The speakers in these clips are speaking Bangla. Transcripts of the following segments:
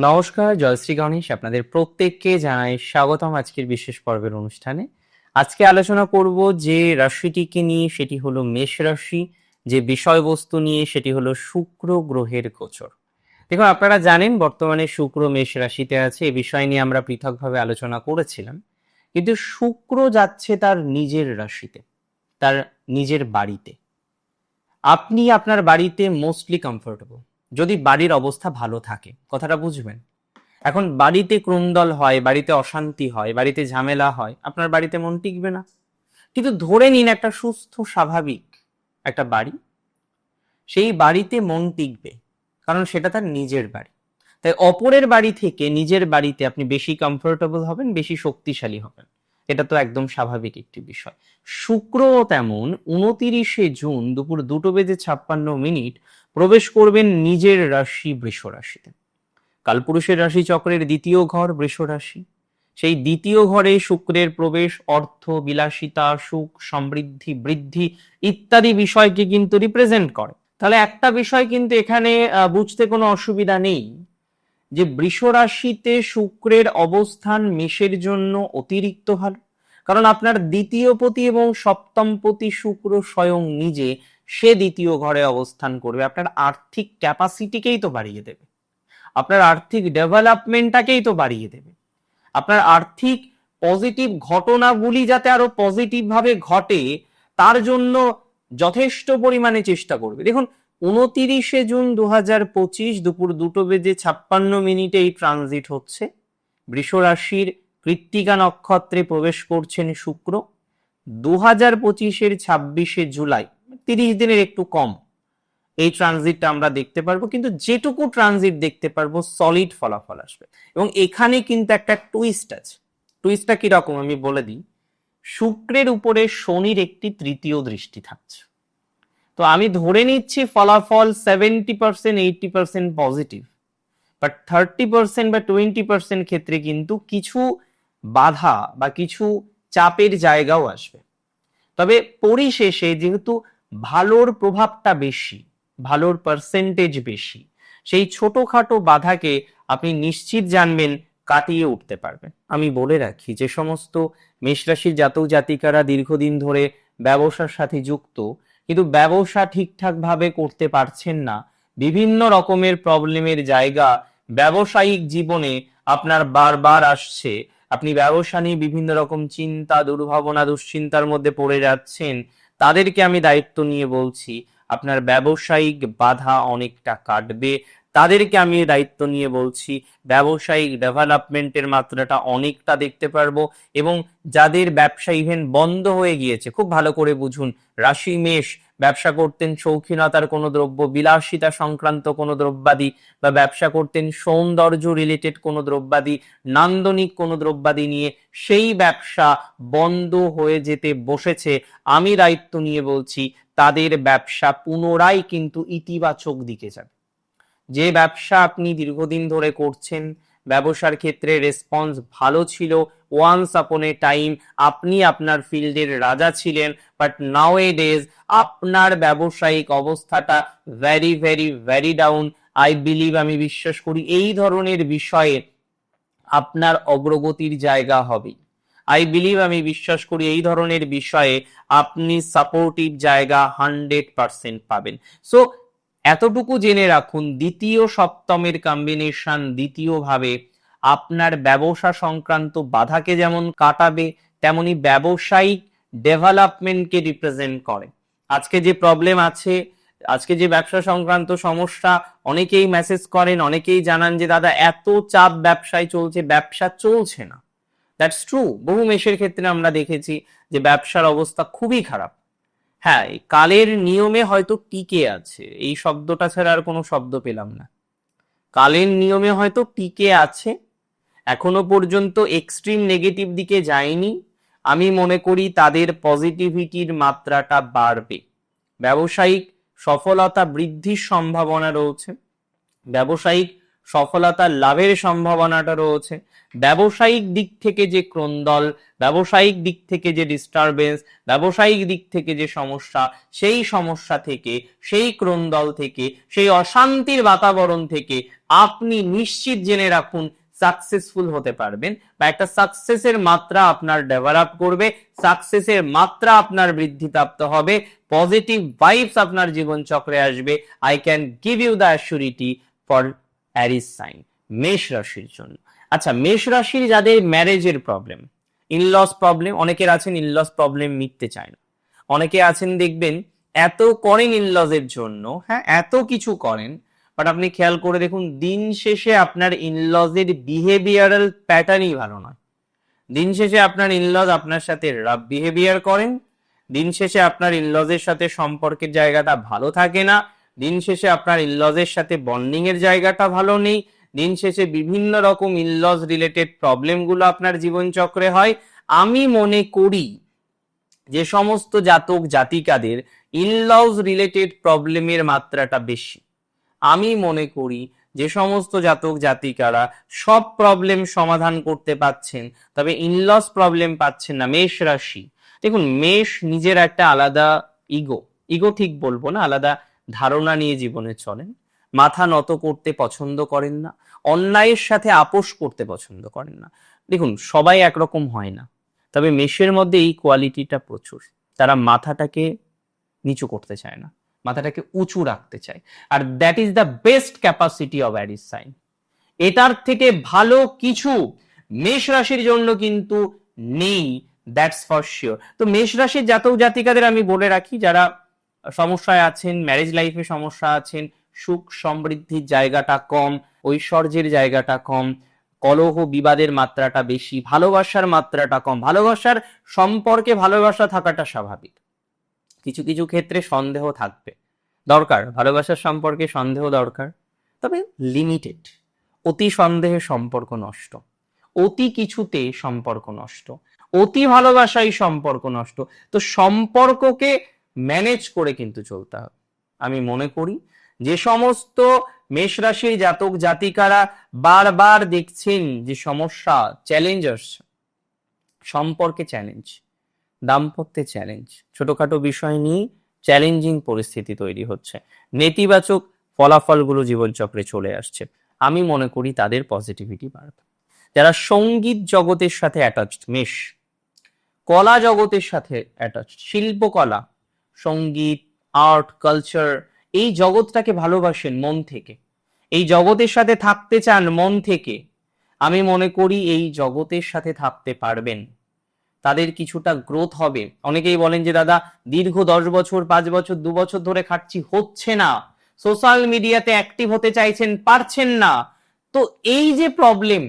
নমস্কার জয়শ্রী গণেশ। আপনাদের প্রত্যেককে জানাই স্বাগতম আজকের বিশেষ পর্বের অনুষ্ঠানে। আজকে আলোচনা করব যে রাশিটিকে নিয়ে, সেটি হলো মেষ রাশি। যে বিষয়বস্তু নিয়ে, সেটি হলো শুক্র গ্রহের গোচর। দেখুন, আপনারা জানেন বর্তমানে শুক্র মেষ রাশিতে আছে, এ বিষয় নিয়ে আমরা পৃথকভাবে আলোচনা করেছিলাম। কিন্তু শুক্র যাচ্ছে তার নিজের রাশিতে, তার নিজের বাড়িতে। আপনি আপনার বাড়িতে মোস্টলি কমফোর্টেবল যদি বাড়ির অবস্থা ভালো থাকে, কথাটা বুঝবেন? এখন বাড়িতে ক্রুন্দল হয়, বাড়িতে অশান্তি হয়, বাড়িতে ঝামেলা হয়, আপনার বাড়িতে মন টিকবে না। কিন্তু ধরে নিন একটা সুস্থ, স্বাভাবিক একটা বাড়ি, সেই বাড়িতে মন টিকবে, কারণ সেটা তার নিজের বাড়ি। তাই অপরের বাড়ি থেকে নিজের বাড়িতে আপনি বেশি কমফোর্টেবল হবেন, বেশি শক্তিশালী হবেন। এটা তো একদম স্বাভাবিক একটি বিষয়। শুক্রও তেমন, উনতিরিশে জুন দুপুর দুটো বেজে ছাপ্পান্ন মিনিট প্রবেশ করবেন নিজের রাশি বৃষ রাশিতে। কালপুরুষের রাশি চক্রের দ্বিতীয় ঘর বৃষ রাশি। সেই দ্বিতীয় ঘরে শুক্রের প্রবেশ, অর্থ, বিলাসিতা, সুখ, সমৃদ্ধি, বৃদ্ধি ইত্যাদি বিষয়কে কিন্তু রিপ্রেজেন্ট করে। তাহলে একটা বিষয় কিন্তু এখানে বুঝতে কোনো অসুবিধা নেই। যে বৃষ রাশিতে শুক্রের অবস্থান মেষের জন্য অতিরিক্ত ভালো কারণ আপনার দ্বিতীয় পতি এবং সপ্তম পতি শুক্র স্বয়ং নিজে সে দ্বিতীয় ঘরে অবস্থান করবে। আপনার আর্থিক ক্যাপাসিটিকেই তো বাড়িয়ে দেবে। আপনার আর্থিক ডেভেলপমেন্টটাকেই তো বাড়িয়ে দেবে। আপনার আর্থিক পজিটিভ ঘটনাগুলি যাতে আরও পজিটিভ ভাবে ঘটে, তার জন্য যথেষ্ট পরিমাণে চেষ্টা করবে। দেখুন উনতিরিশে জুন দু পঁচিশ দুপুর দুটো বেজে ছাপ্পান্ন মিনিটে এই ট্রানজিট হচ্ছে। বৃষ রাশির কৃত্তিকা নক্ষত্রে প্রবেশ করছেন শুক্র। দু হাজার পঁচিশের ছাব্বিশে জুলাই, তিরিশ দিনের একটু কম এই ট্রানজিটটা আমরা দেখতে পারব, কিন্তু যেটুকু ট্রানজিট দেখতে পারব সলিড ফলাফল আসবে। এবং এখানে কিন্তু একটা টুইস্ট আছে। টুইস্টটা কীরকম আমি বলে দিই? শুক্রের উপরে শনির একটি তৃতীয় দৃষ্টি থাকছে। তো আমি ধরে নিচ্ছি ফলাফল seventy percent eighty percent positive but thirty percent বা টোয়েন্টি পার্সেন্ট ক্ষেত্রে কিন্তু কিছু বাধা বা কিছু চাপের জায়গাও আসবে। তবে পরিশেষে যেহেতু ভালোর প্রভাবটা বেশি, ভালোর পার্সেন্টেজ বেশি, সেই ছোটখাটো বাধাকে আপনি নিশ্চিত জানবেন, কাটিয়ে উঠতে পারবেন। আমি বলে রাখি, যে সমস্ত মেষরাশির জাতক জাতিকারা দীর্ঘদিন ধরে ব্যবসার সাথে যুক্ত কিন্তু ব্যবসা ঠিকঠাকভাবে করতে পারছেন না। বিভিন্ন রকমের প্রবলেমের জায়গা ব্যবসায়িক জীবনে আপনার বারবার আসছে। আপনি ব্যবসা নিয়ে বিভিন্ন রকম চিন্তা, দুর্ভাবনা, দুশ্চিন্তার মধ্যে পড়ে যাচ্ছেন। তাদেরকে আমি দায়িত্ব নিয়ে বলছি, আপনার ব্যবসায়িক বাধা অনেকটা কাটবে। তাদেরকে আমি দায়িত্ব নিয়ে বলছি ব্যবসায়িক ডেভেলপমেন্টের মাত্রাটা অনেকটা দেখতে পারব এবং যাদের ব্যবসা ইভেন বন্ধ হয়ে গিয়েছে, খুব ভালো করে বুঝুন রাশি মেষ ব্যবসা করতেন শৌখিনতার কোনো দ্রব্য, বিলাসিতা সংক্রান্ত কোনো দ্রব্যাদি বা ব্যবসা করতেন সৌন্দর্য রিলেটেড কোনো দ্রব্যাদি, নান্দনিক কোনো দ্রব্যাদি নিয়ে সেই ব্যবসা বন্ধ হয়ে যেতে বসেছে, আমি দায়িত্ব নিয়ে বলছি, তাদের ব্যবসা পুনরায় কিন্তু ইতিবাচক দিকে যাবে। যে ব্যবসা আপনি দীর্ঘদিন ধরে করছেন, ব্যবসার ক্ষেত্রে রেসপন্স ভালো ছিল। ওয়ান্স আপন এ টাইম আপনি আপনার ফিল্ডের রাজা ছিলেন বাট নাও এ ডেজ আপনার ব্যবসায়িক অবস্থাটা very very very down I believe আমি বিশ্বাস করি, এই ধরনের বিষয়ে আপনার অগ্রগতির জায়গা হবে। আই বিলিভ আমি বিশ্বাস করি, এই ধরনের বিষয়ে আপনি সাপোর্টিভ জায়গা হান্ড্রেড পার্সেন্ট পাবেন। সো এতটুকু জেনে রাখুন, দ্বিতীয় সপ্তমের কম্বিনেশন দ্বিতীয় ভাবে আপনার ব্যবসা সংক্রান্ত বাধাকে যেমন কাটাবে, তেমনি ব্যবসায়িক ডেভেলপমেন্টকে রিপ্রেজেন্ট করে। আজকে যে প্রবলেম আছে, আজকে যে ব্যবসা সংক্রান্ত সমস্যা, অনেকেই মেসেজ করেন, অনেকেই জানান যে, দাদা, এত চাপ ব্যবসায় চলছে, ব্যবসা চলছে না। দ্যাটস ট্রু বহু মেশের ক্ষেত্রে আমরা দেখেছি যে, ব্যবসার অবস্থা খুবই খারাপ। হ্যাঁ কালের নিয়মে হয়তো টিকে আছে। এই শব্দটা ছাড়া আর কোনো শব্দ পেলাম না। কালের নিয়মে হয়তো টিকে আছে। এখনও পর্যন্ত এক্সট্রিম নেগেটিভ দিকে যায়নি। আমি মনে করি তাদের পজিটিভিটির মাত্রাটা বাড়বে। ব্যবসায়িক সফলতা বৃদ্ধির সম্ভাবনা রয়েছে। ব্যবসায়িক সফলতা লাভের সম্ভাবনাটা রয়েছে। ব্যবসায়িক দিক থেকে যে ক্রন্দল, ব্যবসায়িক দিক থেকে যে ডিস্টারবেন্স ব্যবসায়িক দিক থেকে যে সমস্যা, সেই সমস্যা থেকে, সেই ক্রন্দল থেকে, সেই অশান্তির বাতাবরণ থেকে আপনি নিশ্চিত জেনে রাখুন সাকসেসফুল হতে পারবেন বা একটা সাকসেসের মাত্রা আপনার ডেভেলপ করবে সাকসেসের মাত্রা আপনার বৃদ্ধিপ্রাপ্ত হবে পজিটিভ ভাইবস আপনার জীবন চক্রে আসবে। I can give you the assurity for Aries sign মেষ রাশির জন্য। আচ্ছা মেষ রাশির যাদের ম্যারেজের প্রবলেম ইনলস প্রবলেম অনেকের আছেন ইনলস প্রবলেম মিটতে চায় না। অনেকে আছেন, দেখবেন, এত করেন ইনলজের জন্য হ্যাঁ এত কিছু করেন বাট আপনি খেয়াল করে দেখুন, দিন শেষে আপনার ইনলজের বিহেভিয়ারাল প্যাটার্নই ভালো নয়। দিন শেষে আপনার ইনলজ আপনার সাথে রাব বিহেভিয়ার করেন, দিন শেষে আপনার ইনলজের সাথে সম্পর্কের জায়গাটা ভালো থাকে না দিন শেষে আপনার ইনলজের সাথে বন্ডিং এর জায়গাটা ভালো নেই। দিন শেষে বিভিন্ন রকম ইনলজ রিলেটেড প্রবলেমগুলো আপনার জীবনচক্রে হয়। আমি মনে করি যে সমস্ত জাতক জাতিকাদের ইনলজ রিলেটেড প্রবলেমের মাত্রাটা বেশি। আমি মনে করি যে সমস্ত জাতক জাতিকারা সব প্রবলেম সমাধান করতে পাচ্ছেন, তবে ইনলস প্রবলেম পাচ্ছেন না, মেষ রাশি। দেখুন, মেষ নিজের একটা আলাদা ইগো ইগো ঠিক বলব না, আলাদা ধারণা নিয়ে জীবনে চলেন। মাথা নত করতে পছন্দ করেন না। অন্যায়ের সাথে আপোষ করতে পছন্দ করেন না। দেখুন, সবাই একরকম হয় না। তবে মেষের মধ্যে এই কোয়ালিটিটা প্রচুর। তারা মাথাটাকে নিচু করতে চায় না। মাথাটাকে উঁচু রাখতে চায়। আর that is the best capacity of Aries sign এটার থেকে ভালো কিছু মেষ রাশির জন্য কিন্তু নেই দ্যাটস ফর শিওর তো মেষ রাশির জাতক জাতিকাদের আমি বলে রাখি, যারা সমস্যায় আছেন ম্যারেজ লাইফে সমস্যা আছেন, সুখ সমৃদ্ধির জায়গাটা কম, ঐশ্বর্যের জায়গাটা কম, কলহ বিবাদের মাত্রাটা বেশি, ভালোবাসার মাত্রাটা কম, ভালোবাসার সম্পর্কে ভালোবাসা থাকাটা স্বাভাবিক। কিছু কিছু ক্ষেত্রে সন্দেহ থাকবে। দরকার, ভালোবাসার সম্পর্কে সন্দেহ দরকার, তবে লিমিটেড অতি সন্দেহে সম্পর্ক নষ্ট, অতি কিছুতে সম্পর্ক নষ্ট, অতি ভালোবাসাই সম্পর্ক নষ্ট, তো সম্পর্ককে ম্যানেজ করে কিন্তু চলতে হবে। আমি মনে করি যে সমস্ত মেষ রাশির জাতক জাতিকারা বারবার দেখছেন যে সমস্যা চ্যালেঞ্জ আসছে সম্পর্কে চ্যালেঞ্জ দাম্পত্যে চ্যালেঞ্জ ছোটখাটো বিষয় নিয়ে চ্যালেঞ্জিং পরিস্থিতি তৈরি হচ্ছে। নেতিবাচক ফলাফলগুলো জীবনচক্রে চলে আসছে। আমি মনে করি তাদের পজিটিভিটি বাড়বে। যারা সংগীত জগতের সাথে অ্যাটাচড মেষ, কলা জগতের সাথে অ্যাটাচড শিল্পকলা সংগীত, আর্ট, কালচার, এই জগৎটাকে ভালোবাসেন মন থেকে। এই জগতের সাথে থাকতে চান মন থেকে। আমি মনে করি এই জগতের সাথে থাকতে পারবেন। তাদের কিছুটা গ্রোথ হবে। অনেকেই বলেন যে, দাদা, দীর্ঘ দশ বছর, পাঁচ বছর, দু বছর ধরে খাটছি, হচ্ছে না। সোশ্যাল মিডিয়াতে অ্যাক্টিভ হতে চাইছেন, পারছেন না। তো এই যে প্রবলেম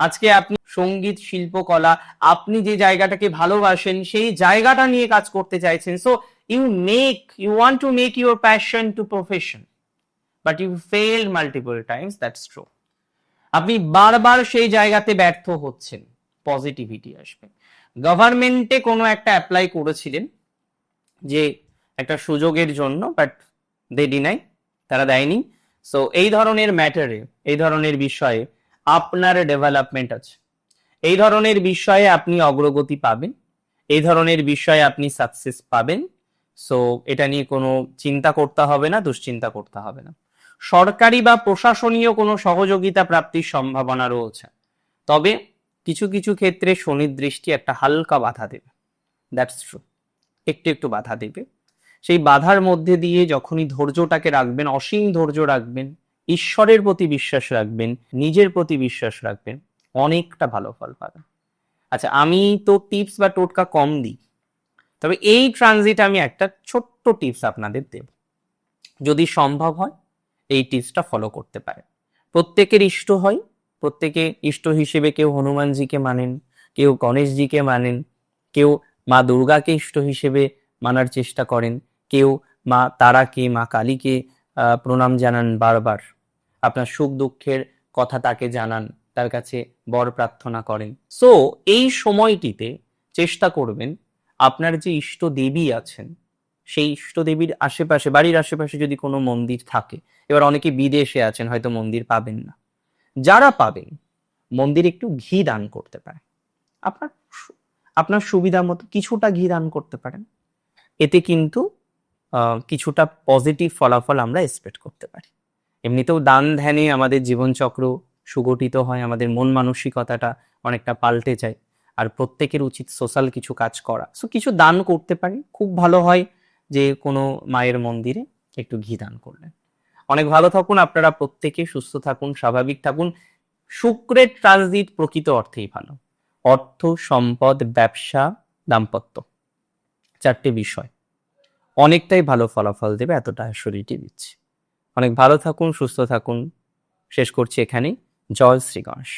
আজকে আপনি সংগীত, শিল্পকলা, আপনি যে জায়গাটাকে ভালোবাসেন, সেই জায়গাটা নিয়ে কাজ করতে চাইছেন। So you make you want to make your passion to profession but you fail multiple times that's true আপনি বারবার সেই জায়গাতে ব্যর্থ হচ্ছেন পজিটিভিটি আসবে। গভর্নমেন্টে কোনো একটা অ্যাপ্লাই করেছিলেন, যে একটা সুযোগের জন্য বাট দে ডিনাই তারা দেয়নি। সো এই ধরনের ম্যাটারে এই ধরনের বিষয়ে আপনার ডেভেলপমেন্ট আছে। এই ধরনের বিষয়ে আপনি অগ্রগতি পাবেন, এই ধরনের বিষয়ে আপনি সাকসেস পাবেন। সো এটা নিয়ে কোনো চিন্তা করতে হবে না, দুশ্চিন্তা করতে হবে না। সরকারি বা প্রশাসনীয় কোনো সহযোগিতা প্রাপ্তির সম্ভাবনা রয়েছে। তবে কিছু কিছু ক্ষেত্রে শনির দৃষ্টি একটা হালকা বাধা দেবে। দ্যাটস ট্রু একটু একটু বাধা দেবে। সেই বাধার মধ্যে দিয়ে যখনই ধৈর্যটাকে রাখবেন, অসীম ধৈর্য রাখবেন, ঈশ্বরের প্রতি বিশ্বাস রাখবেন, নিজের প্রতি বিশ্বাস রাখবেন অনেকটা ভালো ফল পাবে। আচ্ছা আমি তো টিপস বা টোটকা কম দিই, তবে এই ট্রানজিট আমি একটা ছোট্ট টিপস আপনাদের দেব। যদি সম্ভব হয়, এই টিপসটা ফলো করতে পারে প্রত্যেকের ইষ্ট হয়, প্রত্যেকে ইষ্ট হিসেবে কেউ হনুমানজিকে মানেন, কেউ গণেশজিকে মানেন, কেউ মা দুর্গাকে ইষ্ট হিসেবে মানার চেষ্টা করেন, কেউ মা তারাকে, মা কালীকে প্রণাম জানান বারবার। আপনার সুখ দুঃখের কথা তাকে জানান তার কাছে বর প্রার্থনা করেন। সো এই সময়টিতে চেষ্টা করবেন আপনার যে ইষ্ট দেবী আছেন, সেই ইষ্টদেবীর আশেপাশে, বাড়ির আশেপাশে যদি কোনো মন্দির থাকে, এবার অনেকে বিদেশে আছেন, হয়তো মন্দির পাবেন না। যারা পাবেন, মন্দির একটু ঘি দান করতে পারে আপনার আপনার সুবিধা মতো কিছুটা ঘি দান করতে পারেন। এতে কিন্তু কিছুটা পজিটিভ ফলাফল আমরা এক্সপেক্ট করতে পারি। এমনিতেও দান ধ্যানে আমাদের জীবনচক্র সুগঠিত হয়, আমাদের মন মানসিকতাটা অনেকটা পাল্টে যায়। আর প্রত্যেকের উচিত সোশ্যাল কিছু কাজ করা। সো কিছু দান করতে পারি। খুব ভালো হয় যে কোনো মায়ের মন্দিরে একটু ঘি দান করলেন। অনেক ভালো থাকুন আপনারা প্রত্যেকে, সুস্থ থাকুন, স্বাভাবিক থাকুন। শুক্রের ট্রানজিট প্রকৃত অর্থেই ভালো। অর্থ, সম্পদ, ব্যবসা, দাম্পত্য। চারটে বিষয়। অনেকটাই ভালো ফলাফল দেবে, এতটা শরীরটি দিচ্ছে। অনেক ভালো থাকুন, সুস্থ থাকুন। শেষ করছি এখানেই। জয় শ্রী গণেশ।